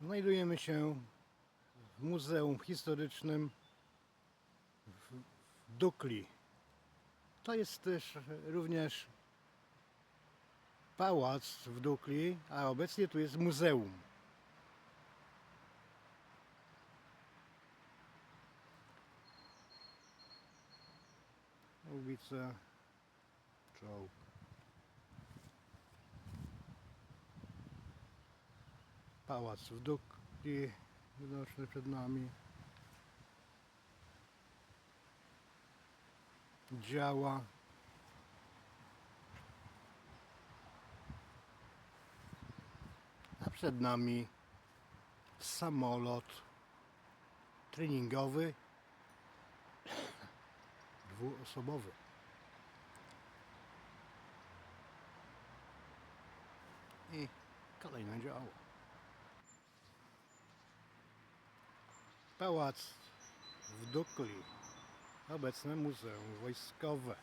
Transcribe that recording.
Znajdujemy się w Muzeum Historycznym w Dukli. To jest też również pałac w Dukli, a obecnie tu jest muzeum. Ulica Czołg. Pałac w Dukli widoczny przed nami. Działa. A przed nami samolot treningowy dwuosobowy. I kolejne działo. Pałac w Dukli. Obecne Muzeum Wojskowe.